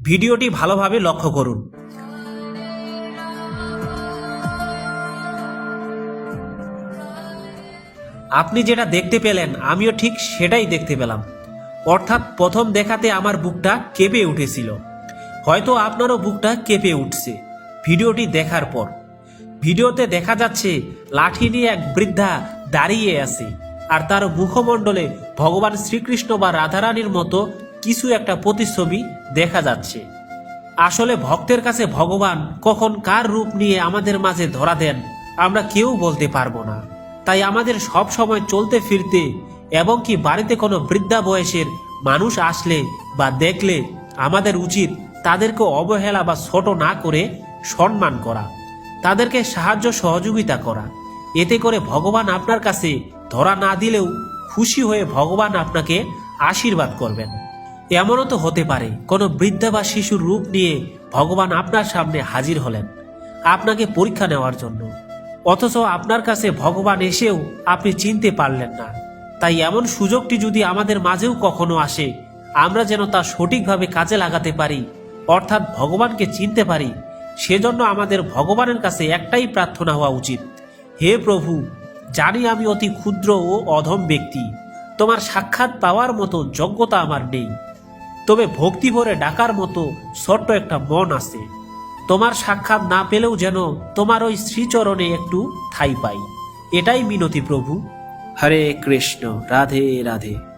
ভিডিওটি ভালোভাবে লক্ষ্য করুন। আপনি যেটা দেখতে পেলেন, আমিও ঠিক সেটাই দেখতে পেলাম। অর্থাৎ প্রথম দেখাতে আমার বুকটা কেঁপে উঠেছিল। হয়তো আপনারও বুকটা কেঁপে উঠছে ভিডিওটি দেখার পর। ভিডিওতে দেখা যাচ্ছে, লাঠি নিয়ে এক বৃদ্ধা দাঁড়িয়ে আছে আর তার মুখমণ্ডলে ভগবান শ্রীকৃষ্ণ বা রাধারানীর মতো কিছু একটা প্রতিচ্ছবি দেখা যাচ্ছে। আসলে ভক্তের কাছে ভগবান কখন কার রূপ নিয়ে আমাদের মাঝে ধরা দেন, আমরা কেউ বলতে পারব না। তাই আমাদের সব সময় চলতে ফিরতে এবং কি বাড়িতে কোনো বৃদ্ধা বয়সের মানুষ আসলে বা দেখলে আমাদের উচিত তাদেরকে অবহেলা বা ছোট না করে সম্মান করা, তাদেরকে সাহায্য সহযোগিতা করা। এতে করে ভগবান আপনার কাছে ধরা না দিলেও খুশি হয়ে ভগবান আপনাকে আশীর্বাদ করবেন। এমনও তো হতে পারে, কোনো বৃদ্ধা বা শিশুর রূপ নিয়ে ভগবান আপনার সামনে হাজির হলেন, আপনাকে পরীক্ষা নেওয়ার জন্য। অথচ আপনার কাছে ভগবান এসেও আপনি চিনতে পারলেন না। তাই এমন সুযোগটি যদি আমাদের মাঝেও কখনো আসে, আমরা যেন তা সঠিকভাবে কাজে লাগাতে পারি, অর্থাৎ ভগবানকে চিনতে পারি, সেজন্য আমাদের ভগবানের কাছে একটাই প্রার্থনা হওয়া উচিত। হে প্রভু, জানি আমি অতি ক্ষুদ্র ও অধম ব্যক্তি, তোমার সাক্ষাৎ পাওয়ার মতো যোগ্যতা আমার নেই। তবে ভক্তি ভরে ডাকার মতো ছোট্ট একটা মন আছে। তোমার সাক্ষাৎ না পেলেও যেন তোমার ওই শ্রীচরণে একটু ঠাই পাই। এটাই মিনতি প্রভু। হরে কৃষ্ণ, রাধে রাধে।